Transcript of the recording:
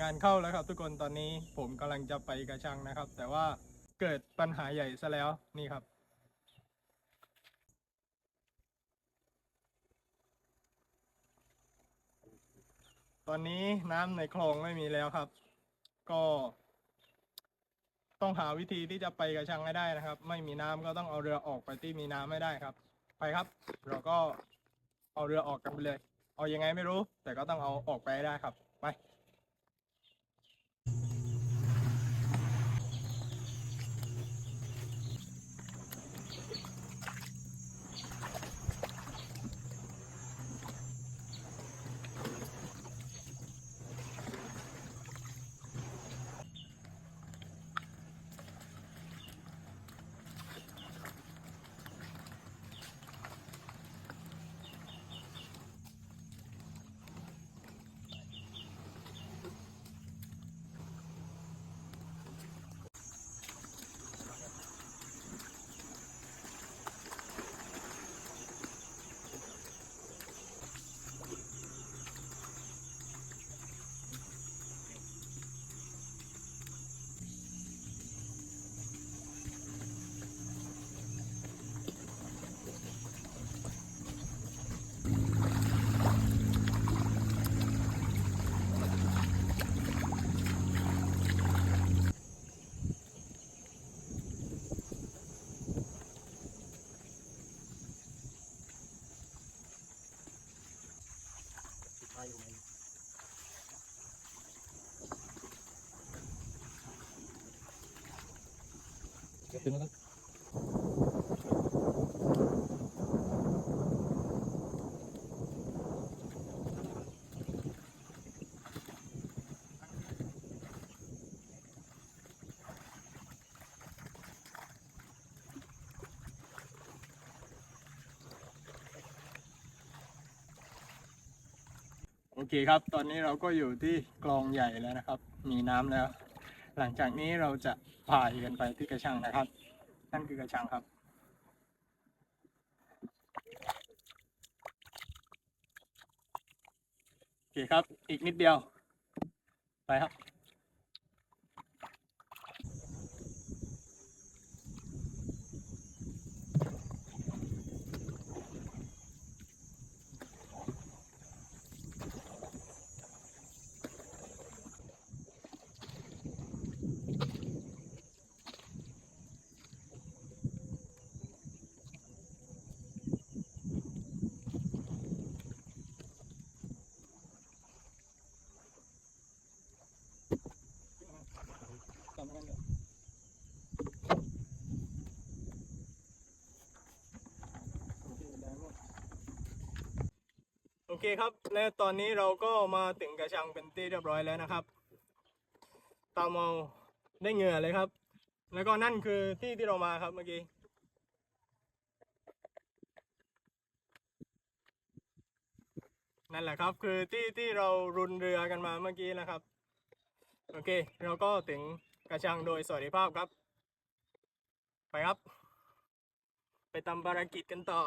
งานเข้าแล้วครับ ทุกคนตอนนี้ผมกำลังจะไปกระชังนะครับ แต่ว่าเกิดปัญหาใหญ่ซะแล้วนี่ครับ ตอนนี้น้ำในคลองไม่มีแล้วครับ ก็ ต้องหาวิธีที่จะไปกระชังให้ได้นะครับ ไม่มีน้ำก็ต้องเอาเรือออกไปที่มีน้ำไม่ได้ครับ ไปครับ เราก็เอาเรือออกกันไปเลย เอายังไงไม่รู้ แต่ก็ต้องเอาออกไปได้ครับ ไป โอเคครับ ตอนนี้เราก็อยู่ที่คลองใหญ่แล้วนะครับ มีน้ำแล้ว หลังจากนี้เราจะพายกันไปที่กระชังนะครับ นั่นคือกระชังครับ โอเคครับ อีกนิดเดียว ไปครับ เคครับ และตอนนี้เราก็มาถึงกระชังเป็นที่เรียบร้อยแล้วนะครับ ตามองได้เหงื่อเลยครับ แล้วก็นั่นคือที่ที่เรามาครับเมื่อกี้นั่นแหละครับ คือที่ที่เรารุนเรือกันมาเมื่อกี้นะครับ โอเค เราก็ถึงกระชังโดยสวัสดิภาพครับ ไปครับ ไปทำภารกิจกันต่อ